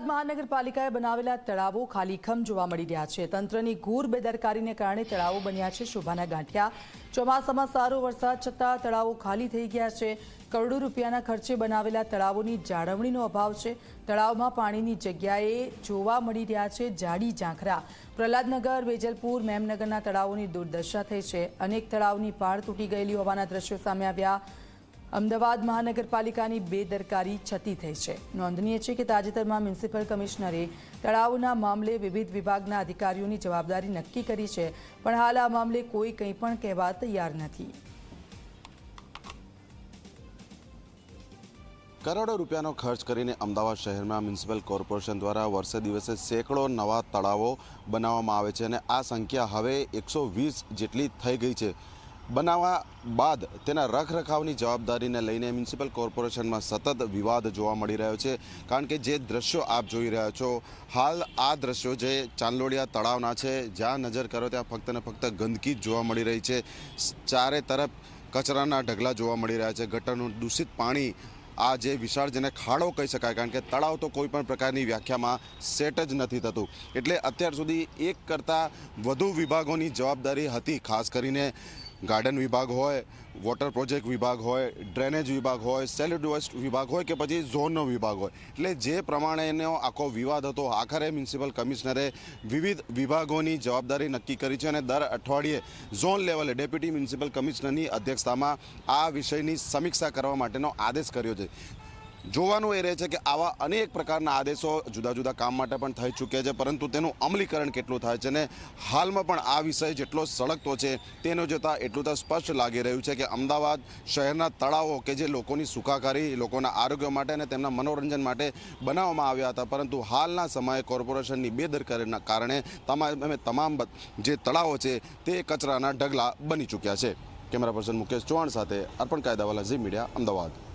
અમદાવાદ મહાનગરપાલિકાએ બનાવેલા તળાવો ખાલીખમ જોવા મળી રહ્યા છે. તંત્રની ઘૂર બેદરકારીને કારણે તળાવો બન્યા છે શોભાના ગાંઠિયા. ચોમાસામાં સારો વરસાદ છતાં તળાવો ખાલી થઈ ગયા છે. કરોડો રૂપિયાના ખર્ચે બનાવેલા તળાવોની જાળવણીનો અભાવ છે. તળાવમાં પાણીની જગ્યાએ જોવા મળી રહ્યા છે જાડી ઝાંખરા. પ્રહલાદનગર, વેજલપુર, મેમનગરના તળાવોની દુર્દશા થઈ છે. અનેક તળાવની પાળ તૂટી ગયેલી હોવાના દ્રશ્યો સામે આવ્યા. અમદાવાદ મહાનગરપાલિકાની બેદરકારી છતી થઈ છે. નોંધનીય છે કે તાજેતરમાં મ્યુનિસિપલ કમિશનરે તળાવના મામલે વિવિધ વિભાગના અધિકારીઓની જવાબદારી નક્કી કરી છે, પણ હાલ આ મામલે કોઈ કંઈ પણ કહેવા તૈયાર નથી. કરોડો રૂપિયાનો ખર્ચ કરીને અમદાવાદ શહેરમાં મ્યુનિસિપલ કોર્પોરેશન દ્વારા વર્ષે દિવસે સેંકડો નવા તળાવો બનાવવામાં આવે છે અને આ સંખ્યા હવે એકસો વીસ જેટલી થઈ ગઈ છે. બનાવવા બાદ તેના રખરખાવની જવાબદારીને લઈને મ્યુનિસિપલ કોર્પોરેશનમાં સતત વિવાદ જોવા મળી રહ્યો છે. કારણ કે જે દ્રશ્યો આપ જોઈ રહ્યા છો, હાલ આ દ્રશ્યો જે ચાંદલોડિયા તળાવના છે, જ્યાં નજર કરો ત્યાં ફક્ત ને ફક્ત ગંદકી જ જોવા મળી રહી છે. ચારે તરફ કચરાના ઢગલા જોવા મળી રહ્યા છે. ગટરનું દૂષિત પાણી આ જે વિશાળ જેને ખાડો કહી શકાય, કારણ કે તળાવ તો કોઈ પણ પ્રકારની વ્યાખ્યામાં સેટ જ નથી થતું. એટલે અત્યાર સુધી એક કરતાં વધુ વિભાગોની જવાબદારી હતી, ખાસ કરીને ગાર્ડન વિભાગ હોય, વોટર પ્રોજેક્ટ વિભાગ હોય, ડ્રેનેજ વિભાગ હોય સેલિડ વેસ્ટ વિભાગ હોય કે પછી ઝોનનો વિભાગ હોય. એટલે જે પ્રમાણેનો આખો વિવાદ હતો, આખરે મ્યુનિસિપલ કમિશનરે વિવિધ વિભાગોની જવાબદારી નક્કી કરી છે અને દર અઠવાડિયે ઝોન લેવલે ડેપ્યુટી મ્યુનિસિપલ કમિશનરની અધ્યક્ષતામાં આ વિષયની સમીક્ષા કરવા માટેનો આદેશ કર્યો છે. જોવાનું એ રહે છે કે આવા અનેક પ્રકારના આદેશો જુદા જુદા કામ માટે પણ થઈ ચૂક્યા છે, પરંતુ તેનું અમલીકરણ કેટલું થાય છે અને હાલમાં પણ આ વિષય જેટલો સળગતો છે તેનો જોતાં એટલું તો સ્પષ્ટ લાગી રહ્યું છે કે અમદાવાદ શહેરના તળાવો કે જે લોકોની સુખાકારી, લોકોના આરોગ્ય માટે અને તેમના મનોરંજન માટે બનાવવામાં આવ્યા હતા, પરંતુ હાલના સમયે કોર્પોરેશનની બેદરકારીના કારણે તમામ તમામ જે તળાવો છે તે કચરાના ઢગલા બની ચૂક્યા છે. કેમેરા પર્સન મુકેશ ચૌહાણ સાથે અર્પણ કાયદાવાલા ઝી મીડિયા, અમદાવાદ.